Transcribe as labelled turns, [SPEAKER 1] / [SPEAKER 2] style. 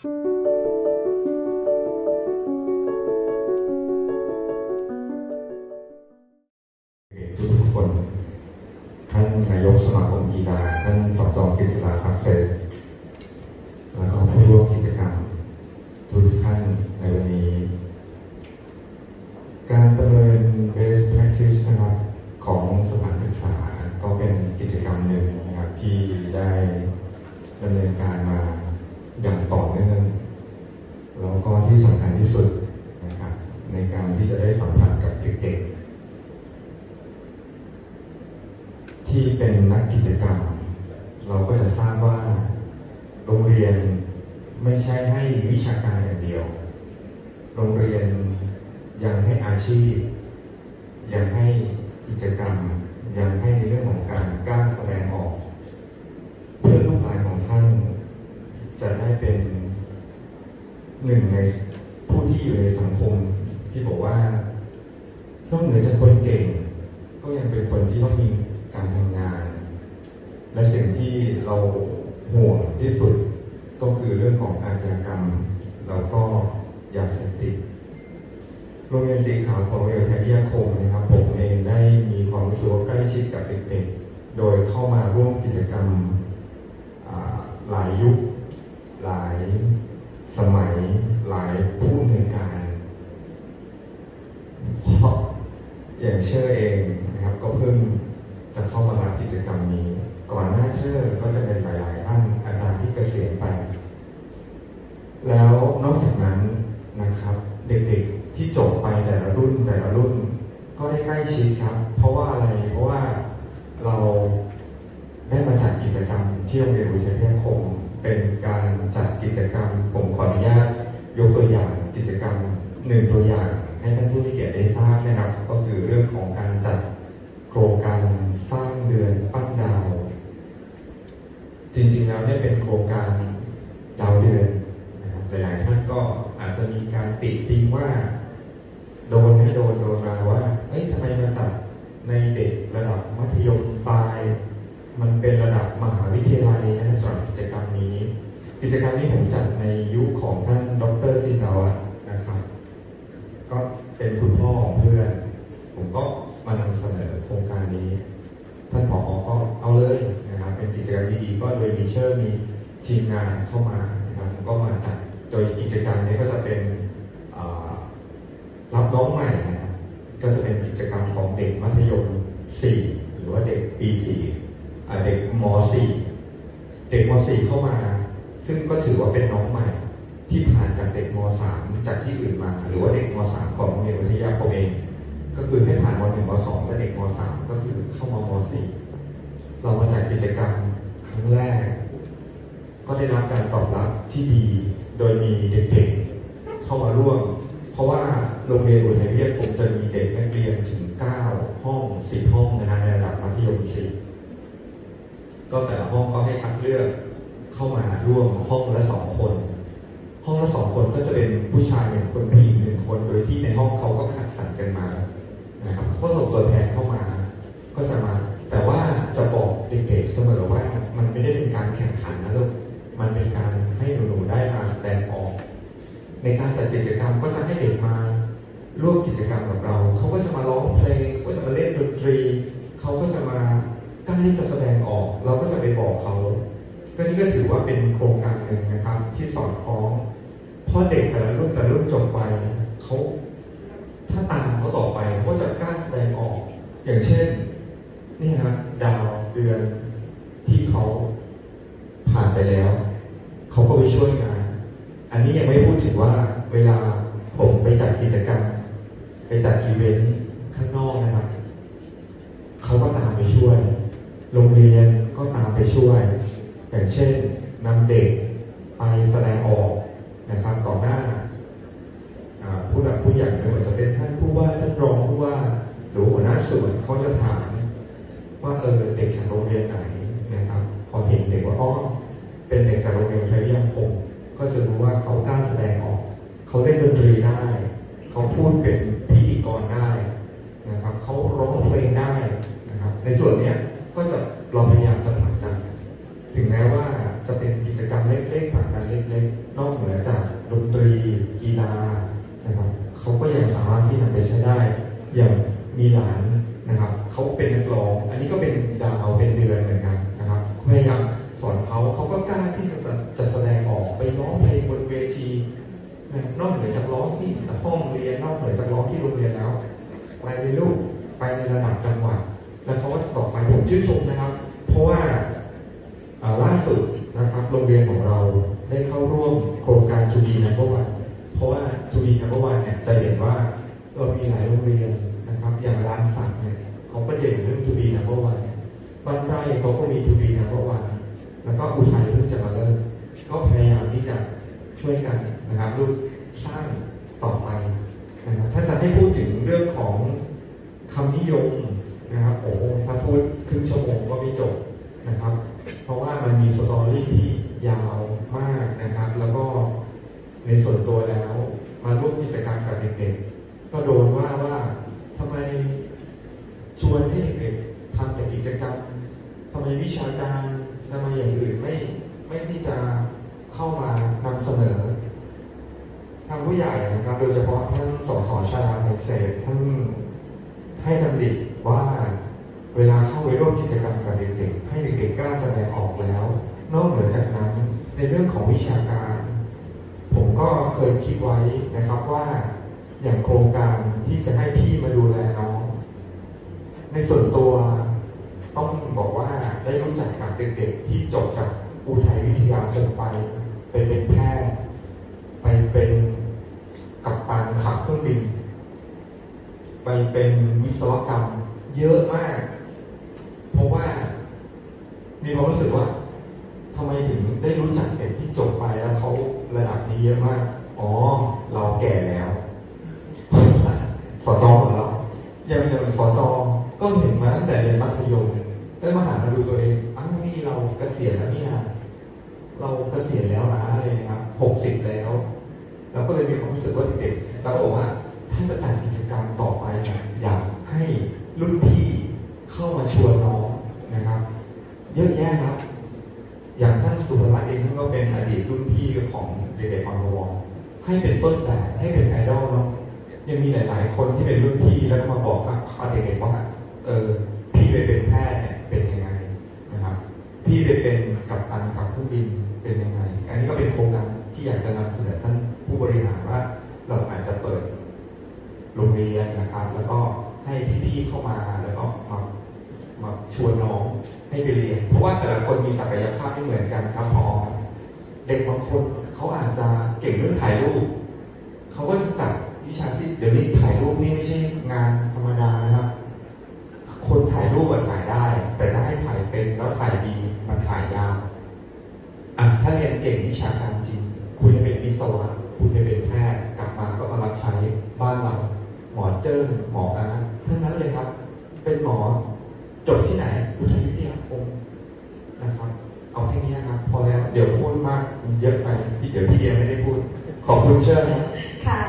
[SPEAKER 1] ทุกคน ท่านนายกสมาคมกีฬาท่านสจกฤษณาสักเซสแล้วก็ผู้ร่วมกิจกรรมทุกท่านในวันนี้ การประเมิน best practice นะครับของสถานศึกษาก็เป็นกิจกรรมหนึ่งนะครับที่ได้ดำเนินการมา อย่างต่อเนื่องแล้วก็ที่สำคัญที่สุดนะครับในการที่จะได้สัมผัสกับเด็กๆที่เป็นนักกิจกรรม เราก็จะทราบว่าโรงเรียนไม่ใช่ให้วิชาการอย่างเดียว โรงเรียนยังให้อาชีพ ยังให้กิจกรรม ยังให้ในเรื่องของการกล้าแสดงออก หนึ่งในผู้ที่อยู่ในสังคมที่บอกว่านอกเหนือจากคนเก่ง ก็ยังเป็นคนที่ต้องมีการทำงาน และสิ่งที่เราห่วงที่สุดก็คือเรื่องของอาชญากรรม แล้วก็ยาเสพติดโรงเรียนสีขาวของโรงเรียนไทยาคมนะครับ ผมเองได้มีความรู้สึกว่าใกล้ชิดกับเด็กๆ โดยเข้ามาร่วมกิจกรรมหลายยุคหลาย สมัยหลายผู้อำนวยการเพราะอย่างเชื่อเองนะครับ ก็เพิ่งจะเข้ามารับกิจกรรมนี้ ก่อนหน้าเชื่อก็จะเป็นหลาย ๆ ท่านอาจารย์ที่เกษียณไป แล้วนอกจากนั้นนะครับ เด็ก ๆ ที่จบไปแต่ละรุ่นแต่ละรุ่น ก็ได้ใกล้ชิดครับ เพราะว่าอะไรเพราะว่าเราได้มาจัดกิจกรรมที่โรงเรียนอุทัยพิทยาคมเป็นการ กิจกรรม ผมขออนุญาตยกตัวอย่างกิจกรรมหนึ่งตัวอย่างให้ท่านผู้มีเกียรติได้ทราบนะครับ ก็คือเรื่องของการจัดโครงการสร้างเดือนปั้นดาว จริงๆแล้วเนี่ยเป็นโครงการดาวเดือนนะครับหลายๆท่านก็อาจจะมีการติติงว่า โดนให้โดนโดนมาว่าเอ้ยทำไมมาจัดในเด็กระดับมัธยมปลาย มันเป็นระดับมหาวิทยาลัยนะสำหรับกิจกรรมนี้ กิจกรรมนี้ผมจัดในยุคของท่านดรซินาวะนะครับ ก็เป็นคุณพ่อของเพื่อน ผมก็มานำเสนอโครงการนี้ ท่านผอก็เอาเลยนะครับเป็นกิจกรรมดีๆก็โดยมีเชิญมีทีมงานเข้ามานะครับผมก็มาจัดโดยกิจกรรมนี้ก็จะเป็นรับน้องใหม่นะครับก็จะเป็นกิจกรรมของเด็กมัธยม 4 หรือว่าเด็กปี 4 เด็กม .4 เด็กม .4 เข้ามา ซึ่งก็ถือว่าเป็นน้องใหม่ ที่ผ่านจาก เด็กม .3 จากที่อื่นมา หรือว่าเด็กม .3 ของโรงเรียนวิทยาคมเอง ก็คือให้ผ่านม .1 ม .2 และเด็กม .3 ก็คือเข้ามม .4 เรามาจัดกิจกรรมครั้งแรก ก็ได้รับการตอบรับที่ดี โดยมีเด็กๆเข้ามาร่วม เพราะว่าโรงเรียนอุทัยวิทยาคมจะมีเด็กนักเรียนถึง 9 ห้อง 10 ห้องนะฮะในระดับมัธยม4ก็แต่ละห้องก็ให้คัดเลือกเข้ามาร่วมห้องละสองคน ห้องละสองคนก็จะเป็นผู้ชายหนึ่งคนผู้หญิงหนึ่งคน โดยที่ในห้องเขาก็คัดสรรกันมานะครับก็ส่งตัวแทนเข้ามา ก็จะมา แต่ว่าจะบอกเด็กๆเสมอว่ามันไม่ได้เป็นการแข่งขันนะลูกมันเป็นการให้หนูๆได้มาแสดงออก ในการจัดกิจกรรมก็จะให้เด็กมาร่วมกิจกรรมกับเรา เขาก็จะมาร้องเพลงก็จะมาเล่นดนตรี เขาก็จะมากล้าที่จะแสดงออก เราก็จะไปบอกเขา ก็นี่ก็ถือว่าเป็นโครงการหนึ่งนะครับ ที่สอดคล้องพราะเด็กแต่ละรุ่นแต่ละรุ่นจบไปเขาถ้าตามเขาต่อไปเขาก็จะกล้าแสดงออก อย่างเช่น นี่ครับดาวเดือนที่เขาผ่านไปแล้ว เขาก็ไปช่วยงาน อันนี้ยังไม่พูดถึงว่าเวลาผมไปจัดกิจกรรม ไปจัดอีเวนต์ข้างนอกนะครับเขาก็ตามไปช่วย โรงเรียนก็ตามไปช่วย อย่างเช่นนำเด็กไปแสดงออกนะครับต่อหน้าผู้หลักผู้ใหญ่ไม่ว่าจะเป็นท่านผู้ว่าท่านรองผู้ว่าหรือหัวหน้าส่วนเขาจะถามว่าเออเด็กจากโรงเรียนไหนนะครับพอเห็นเด็กว่าอ๋อเป็นเด็กจากโรงเรียนไทยยาคมก็จะรู้ว่าเขากล้าแสดงออก เขาเล่นดนตรีได้ เขาพูดเป็นพิธีกรได้นะครับเขาร้องเพลงได้นะครับในส่วนเนี้ยก็จะเราพยายามจะผลักดันถึงแม้ว่าจะเป็นกิจกรรมเล็กๆผลักดันเล็กๆ นอกเหนือ นอกเหนือจากร้องที่ห้องเรียนนอกเหนือจากร้องที่โรงเรียนแล้ว ไปในลูกไปในระดับจังหวัด แล้วเขาก็ต่อไปผมชื่นชมนะครับ เพราะว่าล่าสุดนะครับโรงเรียนของเราได้เข้าร่วมโครงการทูดีนัมเบอวันเพราะว่าทูดีนัมเบอวันเนี่ยจะเห็นว่าเรามีหลายโรงเรียนนะครับอย่างร้านสักเนี่ยเขาก็เด่นเรื่องทูดีนัมเบอวันบ้านไร่เขาก็มีทูดีนัมเบอวันแล้วก็อุทัยเพิ่งจะมาเริ่มก็พยายามที่จะช่วยกันนะครับรูป สร้างต่อไปนะครับถ้าจะให้พูดถึงเรื่องของคำนิยมนะครับโอ้โหถ้าพูดครึ่งชั่วโมงก็ไม่จบนะครับ เพราะว่ามันมีสตอรี่ที่ยาวมากนะครับ แล้วก็ในส่วนตัวแล้ว มาร่วมกิจกรรมกับเด็กๆก็โดนว่าว่าทำไมชวนให้เด็กๆทำแต่กิจกรรมทำไมวิชาการทำไมอย่างอื่นไม่ไม่ที่จะเข้ามานำเสนอ ทางผู้ใหญ่นะครับ โดยเฉพาะท่านสสชาในเศษท่านให้ดำริว่าเวลาเข้าไปร่วมกิจกรรมกับเด็กๆให้เด็กๆกล้าแสดงออกแล้ว นอกเหนือจากนั้นในเรื่องของวิชาการ ผมก็เคยคิดไว้นะครับว่าอย่างโครงการที่จะให้พี่มาดูแลน้อง ในส่วนตัวต้องบอกว่าได้รู้จักกับเด็กๆที่จบจากอุทัยวิทยาคมไปไปเป็นแพทย์ไปเป็น กัปตันขับเครื่องบิน ไปเป็นวิศวกรรมเยอะมาก เพราะว่ามีความรู้สึกว่าทำไมถึงได้รู้จักเด็กที่จบไปแล้วเขาระดับนี้เยอะมาก อ๋อ เราแก่แล้วสตอของเราอย่างอย่างสตอก็เห็นมาตั้งแต่เรียนมัธยมได้มาหันมาดูตัวเองอ้าวนี่เราเกษียณแล้วนี่นะเราเกษียณแล้วนะอะไรนะครับหกสิบแล้ว เราก็เลยมีความรู้สึกว่าเด็กๆเราก็บอกว่าถ้านจะจัดกิจกรรมต่อไปอยากให้รุ่นพี่เข้ามาชวนน้องนะครับ เยอะแยะครับ อย่างท่านสุภลักษณ์เองท่านก็เป็นอดีตรุ่นพี่ของเด็กๆบางวงให้เป็นต้นแบบให้เป็นไอดอลเนาะยังมีหลายๆ คนที่เป็นรุ่นพี่แล้วก็มาบอกกับเด็กๆว่าเออพี่ไปเป็นแพทย์เนี่ยเป็นยังไงนะครับ พี่ไปเป็นกัปตันขับเครื่องบินเป็นยังไง อันนี้ก็เป็นโครงการที่อยากจะนำเสนอท่านผู้บริหารว่า เราอาจจะเปิดโรงเรียนนะครับ แล้วก็ ให้พี่ๆเข้ามาแล้วก็มามาชวนน้องให้ไปเรียน เพราะว่าแต่ละคนมีศักยภาพไม่เหมือนกันครับพอเด็กบางคนเขาอาจจะเก่งเรื่องถ่ายรูปเขาก็จะจัดวิชาที่เดี๋ยวนี้ถ่ายรูปนี่ไม่ใช่งานธรรมดานะครับ คนถ่ายรูปมันถ่ายได้ แต่ถ้าให้ถ่ายเป็นแล้วถ่ายดีมันถ่ายยากอะถ้าเรียนเก่งวิชาการจริง คุณจะเป็นวิศวะคุณจะเป็นแพทย์กลับมาก็มารับใช้บ้านเราหมอเจิ้งหมออาร์ ทั้งนั้นเลยครับ เป็นหมอจบที่ไหนอุทัยวิทยาคมนะครับ เอาแค่นี้นะครับ พอแล้วเดี๋ยวพูดมากเยอะไปที่เดี๋ยวพี่เดียไม่ได้พูด ขอบคุณเชิญนะ
[SPEAKER 2] ค่ะ